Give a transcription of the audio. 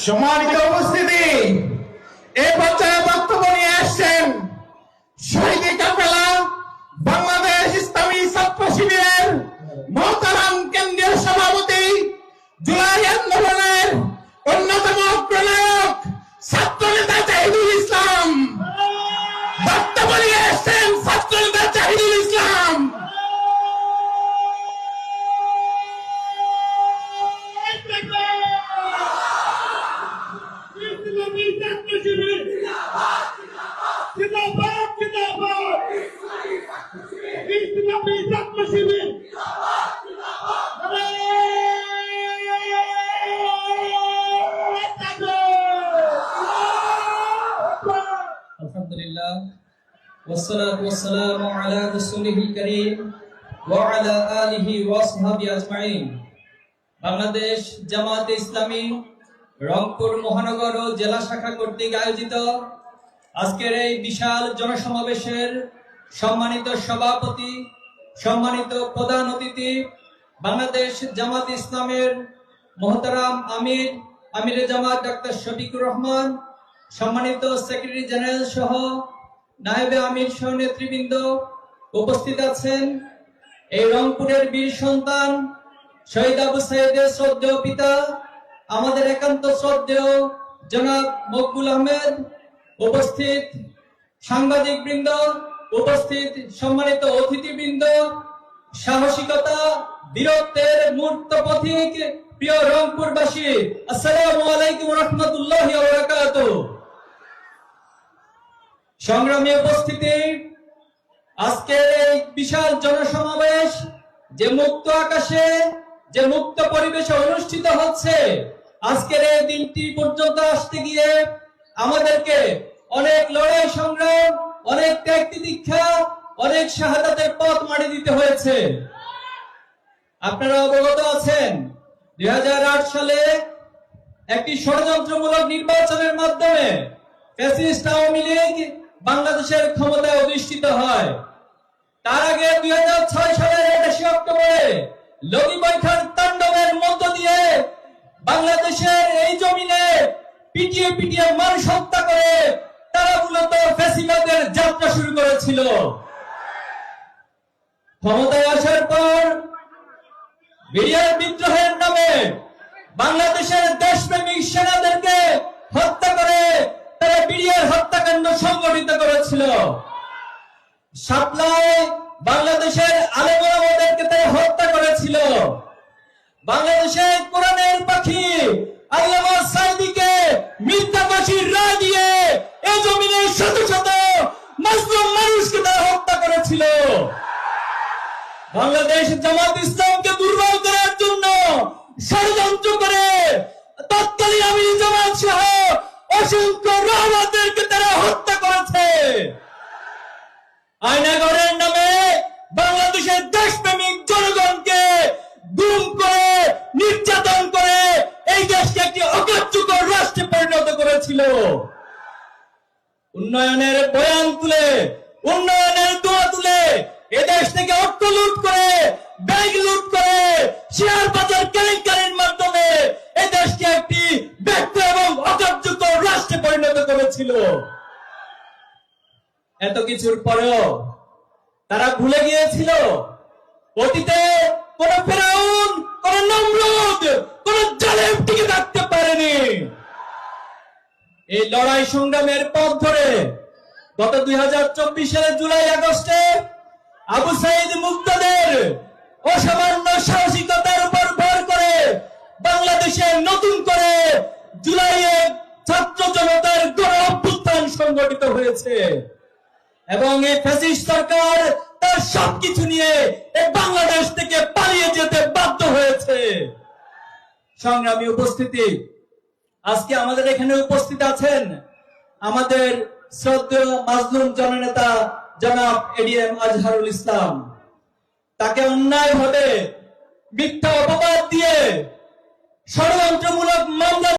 সম্মানিত উপস্থিতি, এ পর্যায়ে বক্তব্য নিয়ে আসছেন শহীদ কাফেলা, বাংলাদেশ ইসলামী ছাত্র শিবিরের মহতারাম কেন্দ্রীয় সভাপতি, জুলাই আন্দোলনের অন্যতম প্রণায়ক ছাত্র নেতা জাহিদুল ইসলাম। জিন্দাবাদ জিন্দাবাদ ইসলামী ছাত্র শিবির আলহামদুলিল্লাহ والصلاة والسلام على رسوله الكريم وعلى آله وصحبه أجمعين বাংলাদেশ জামাত ইসলামী রংপুর মহানগর ও জেলা শাখা কর্তৃক আয়োজিত আজকের এই বিশাল জনসমাবেশের সম্মানিত সভাপতি, সম্মানিত প্রধান অতিথি, বাংলাদেশ জামাত ইসলামের মহতারাম আমির, আমিরে জামাত ডাক্তার শফিকুর রহমান, সম্মানিত সেক্রেটারি জেনারেল সহ নায়েবে আমির সহ নেতৃবৃন্দ উপস্থিত আছেন। এই রংপুরের বীর সন্তান শহীদ আবু সাইদের শ্রদ্ধেয় পিতা, আমাদের একান্ত শ্রদ্ধেয় জনাব মকবুল আহমেদ উপস্থিত সাংবাদিক বৃন্দ উপস্থিত সম্মানিত অতিথিবৃন্দ, সাহসিকতা, বীরত্বের মূর্ত পথিক প্রিয় রংপুরবাসী, আসসালামু আলাইকুম রহমতুল্লাহ সংগ্রামী উপস্থিতি, আজকের এই বিশাল জনসমাবেশ যে মুক্ত আকাশে, যে মুক্ত পরিবেশে অনুষ্ঠিত হচ্ছে, আজকের এই দিনটি পর্যন্ত আসতে গিয়ে আমাদেরকে অনেক লড়াই সংগ্রাম, অনেক ত্যাগ দীক্ষা, অনেক শাহাদাতের পথ মারি দিতে হয়েছে। আপনারা অবগত আছেন, দুই সালে একটি ষড়যন্ত্রমূলক নির্বাচনের মাধ্যমে ফ্যাসিস্ট আওয়ামী লীগ বাংলাদেশের ক্ষমতায় অধিষ্ঠিত হয়। তার আগে দুই হাজার ছয় সালের একাশি অক্টোবরে লগি বৈঠার তাণ্ডবের মধ্য দিয়ে বাংলাদেশের এই জমিনে পিটিয়ে পিটিয়ে মানুষ হত্যা করে তারা মূলত ফ্যাসিবাদের যাত্রা শুরু করেছিল। ক্ষমতায় আসার পর বিডিআর বিদ্রোহের নামে বাংলাদেশের দেশপ্রেমিক সেনাদেরকে হত্যা করে তারা বিডিআর হত্যাকাণ্ড সংগঠিত করেছিল। সাপ্লায় বাংলাদেশের আলেমদেরকে তারা হত্যা করেছিল। বাংলাদেশের করেছিল বাংলাদেশ জামাত ইসলামকে দুর্বল করার জন্য ষড়যন্ত্র করে তৎকালীন আমির জামাত সহ অসংখ্য রহমতদেরকে তারা হত্যা করেছে। আয়নাগরের নামে বাংলাদেশের দেশপ্রেমিক জনগণকে গুম করে, নির্যাতন করে এই দেশকে একটি অকার্যকর রাষ্ট্রে পরিণত করেছিল। উন্নয়নের বয়ান তুলে, উন্নয়নের এদেশ থেকে অর্থ লুট করে, ব্যাংক লুট করে, শেয়ার বাজার কেলেঙ্কারির মাধ্যমে এদেশকে একটি ব্যক্ত এবং অকার্যকর রাষ্ট্রে পরিণত করেছিল। এত কিছুর পরেও তারা ভুলে গিয়েছিল। অতীতে কোন ফেরাউন, কোন নমরুদ, কোন জালেম টিকে থাকতে পারেনি। এই লড়াই সংগ্রামের পথ ধরে গত দুই সালের জুলাই আগস্টে আবু সাইদ মুক্তাদের অসামান্য সাহসিকতার উপর ভর করে বাংলাদেশে নতুন করে জুলাইয়ে ছাত্র জনতার গণ অভ্যুত্থান সংগঠিত হয়েছে। এবং এই ফ্যাসিস্ট সরকার তার সবকিছু নিয়ে এই বাংলাদেশ থেকে পালিয়ে যেতে বাধ্য হয়েছে। সংগ্রামী উপস্থিতি, আজকে আমাদের এখানে উপস্থিত আছেন আমাদের শ্রদ্ধেয় মাজলুম জননেতা জনাব এডিএম আজহারুল ইসলাম তাকে অন্যায় ভাবে মিথ্যা অপবাদ দিয়ে ষড়যন্ত্রমূলক মামলা